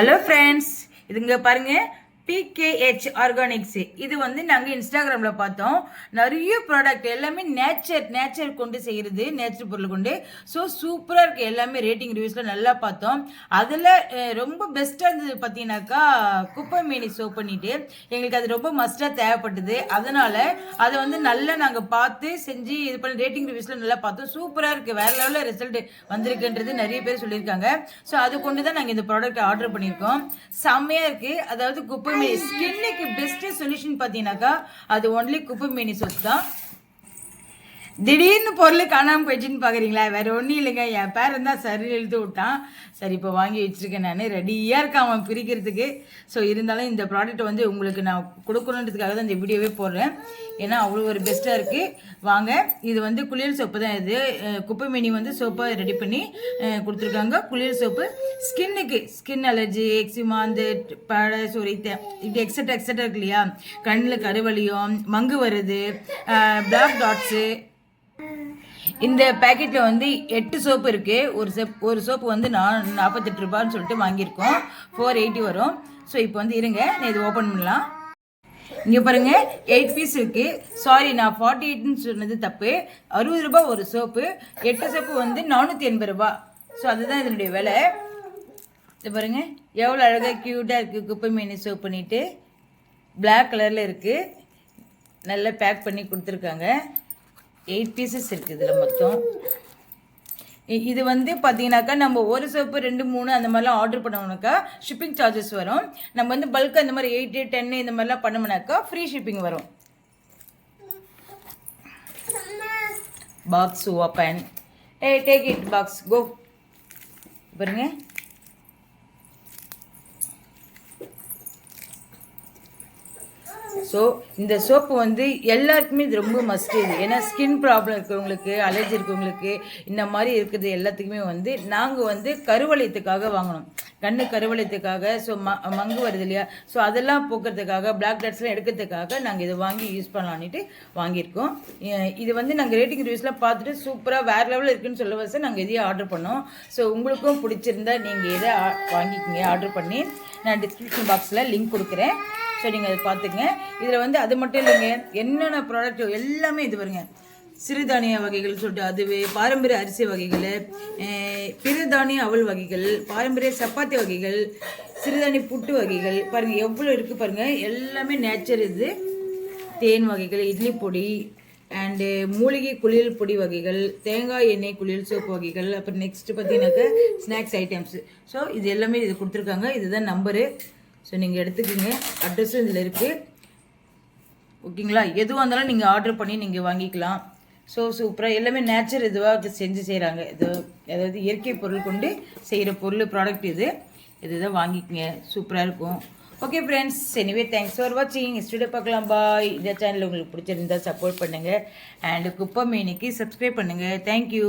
Hello friends இதுங்க பாருங்கள் PKH organics இது வந்து நாங்கள் இன்ஸ்டாகிராமில் பார்த்தோம். நிறைய ப்ராடக்ட் எல்லாமே நேச்சர் நேச்சர் கொண்டு செய்கிறது நேச்சர் பொருள் கொண்டு. ஸோ சூப்பராக இருக்குது எல்லாமே ரேட்டிங் ரிவ்யூஸில் நல்லா பார்த்தோம். அதில் ரொம்ப பெஸ்ட்டாக இருந்தது பார்த்தீங்கன்னாக்கா குப்பை மீனி சோப் பண்ணிட்டு. எங்களுக்கு அது ரொம்ப மஸ்ட்டாக தேவைப்பட்டது. அதனால் அதை வந்து நல்லா நாங்கள் பார்த்து செஞ்சு இது பண்ணி ரேட்டிங் ரிவ்யூஸில் நல்லா பார்த்தோம். சூப்பராக இருக்குது வேறு லெவலில் ரிசல்ட் வந்திருக்குன்றது நிறைய பேர் சொல்லியிருக்காங்க. ஸோ அது கொண்டு தான் நாங்கள் இந்த ப்ராடக்ட் ஆர்டர் பண்ணியிருக்கோம். செம்மையாக இருக்குது அதாவது குப்பை மீனி ஸ்கின்னுக்கு பெஸ்ட் சொல்யூஷன் பார்த்தீங்கன்னாக்கா அது ஒன்லி குப்பை மீனி சோப் தான். திடீர்னு பொருள் காணாமல் போயிடுச்சுன்னு பார்க்குறீங்களா வேறு ஒன்றும் இல்லைங்க. என் பேரன் தான் சரி எழுத்து விட்டான். சரி இப்போ வாங்கி வச்சிருக்கேன் நான். ரெடியாக இருக்கான் அவன் பிரிக்கிறதுக்கு. ஸோ இருந்தாலும் இந்த ப்ராடக்ட் வந்து உங்களுக்கு நான் கொடுக்கணுன்றதுக்காக தான் இந்த வீடியோவே போடுறேன். ஏன்னா அவ்வளோ ஒரு பெஸ்ட்டாக இருக்குது வாங்க இது வந்து குளியல் சோப்பு தான் இது. குப்பை மீனி வந்து சோப்பாக ரெடி பண்ணி கொடுத்துருக்காங்க. குளியல் சோப்பு ஸ்கின்னுக்கு. ஸ்கின் அலர்ஜி எக்ஸிமா அந்த பழ சொரி இது எக்ஸட்ரா எக்ஸட்ரா இருக்கு இல்லையா? கண்ணில் கருவலியும் மங்கு வருது பிளாக் டாட்ஸு இந்த பேக்கெட்டில் வந்து எட்டு சோப்பு இருக்குது ஒரு செப் ஒரு சோப்பு வந்து நான் நாற்பத்தெட்டு ரூபான்னு சொல்லிட்டு வாங்கியிருக்கோம். ஃபோர் எயிட்டி வரும். ஸோ இப்போ வந்து இருங்க. நான் இது ஓப்பன் பண்ணலாம். இங்கே பாருங்கள் எயிட் பீஸ் இருக்குது சாரி நான் ஃபார்ட்டி எயிட்னு சொன்னது தப்பு. அறுபது ரூபாய் ஒரு சோப்பு எட்டு சோப்பு வந்து நானூற்றி எண்பது ரூபாய். ஸோ அதுதான் இதனுடைய விலை. இது பாருங்கள் எவ்வளோ அழகாக க்யூட்டாக இருக்குது குப்பை மீன் சோப் பண்ணிவிட்டு பிளாக் கலரில் இருக்குது நல்லா பேக் பண்ணி கொடுத்துருக்காங்க. எயிட் பீசஸ் இருக்குது இதில் மொத்தம். இது வந்து பார்த்தீங்கன்னாக்கா நம்ம ஒரு சோப்பு ரெண்டு மூணு அந்த மாதிரிலாம் ஆர்டர் பண்ணோம்னாக்கா ஷிப்பிங் சார்ஜஸ் வரும். நம்ம வந்து பல்க் அந்த மாதிரி எயிட்டு டென்னு இந்த மாதிரிலாம் பண்ணோம்னாக்கா ஃப்ரீ ஷிப்பிங் வரும். Box open a take it box கோ பாருங்க. ஸோ இந்த சோப்பு வந்து எல்லாருக்குமே இது ரொம்ப மஸ்ட் இது. ஏன்னா ஸ்கின் ப்ராப்ளம் இருக்கிறவங்களுக்கு அலர்ஜி இருக்கிறவங்களுக்கு இந்த மாதிரி இருக்குது எல்லாத்துக்குமே வந்து நாங்கள் வந்து கருவளையத்துக்காக வாங்கணும். கண்ணு கருவளையத்துக்காக ஸோ ம மங்கு வருது இல்லையா? ஸோ அதெல்லாம் போக்குறதுக்காக பிளாக் டட்ஸ்லாம் எடுக்கிறதுக்காக நாங்கள் இதை வாங்கி யூஸ் பண்ணலான்ட்டு வாங்கியிருக்கோம். இது வந்து நாங்கள் ரேட்டிங் ரிவ்யூஸ்லாம் பார்த்துட்டு சூப்பராக வேறு லெவலில் இருக்குன்னு சொல்ல வச்சு நாங்கள் இதையே ஆர்டர் பண்ணோம். ஸோ உங்களுக்கும் பிடிச்சிருந்தா நீங்கள் இதை ஆ- வாங்கிக்கோங்க. ஆர்டர் பண்ணி நான் டிஸ்கிரிப்ஷன் பாக்ஸில் லிங்க் கொடுக்குறேன். ஸோ நீங்கள் அதை பார்த்துங்க இதில் வந்து அது மட்டும் இல்லைங்க. என்னென்ன ப்ராடக்ட் எல்லாமே இது வருங்க சிறுதானிய வகைகள் சொல்லிட்டு அதுவே பாரம்பரிய அரிசி வகைகள் பிறதானிய அவல் வகைகள் பாரம்பரிய சப்பாத்தி வகைகள் சிறுதானிய புட்டு வகைகள் பாருங்கள் எவ்வளோ இருக்குது பாருங்கள் எல்லாமே நேச்சர் இது. தேன் வகைகள் இட்லி பொடி அண்டு மூலிகை குளியல் பொடி வகைகள் தேங்காய் எண்ணெய் குளியல் சோப்பு வகைகள் அப்புறம் நெக்ஸ்ட்டு பார்த்தீங்கன்னாக்கா ஸ்நாக்ஸ் ஐட்டம்ஸ் ஸோ இது எல்லாமே இது கொடுத்துருக்காங்க. இதுதான் நம்பரு ஸோ நீங்கள் எடுத்துக்கோங்க. அட்ரஸும் இதில் இருக்குது ஓகேங்களா எதுவாக இருந்தாலும் நீங்கள் ஆர்டர் பண்ணி நீங்கள் வாங்கிக்கலாம். ஸோ சூப்பராக எல்லாமே நேச்சர் இதுவாக செஞ்சு செய்கிறாங்க இது அதாவது இயற்கை பொருள் கொண்டு செய்கிற பொருள் ப்ராடக்ட் இது. இதுதான் வாங்கிக்கங்க. சூப்பராக இருக்கும். Okay friends anyway thanks for வாட்சிங் ஸ்டுடியோ பார்க்கலாம். பாய் இந்த சேனல் உங்களுக்கு பிடிச்சிருந்தா சப்போர்ட் பண்ணுங்கள் அண்டு குப்பை மீனுக்கு சப்ஸ்கிரைப் பண்ணுங்கள் தேங்க்யூ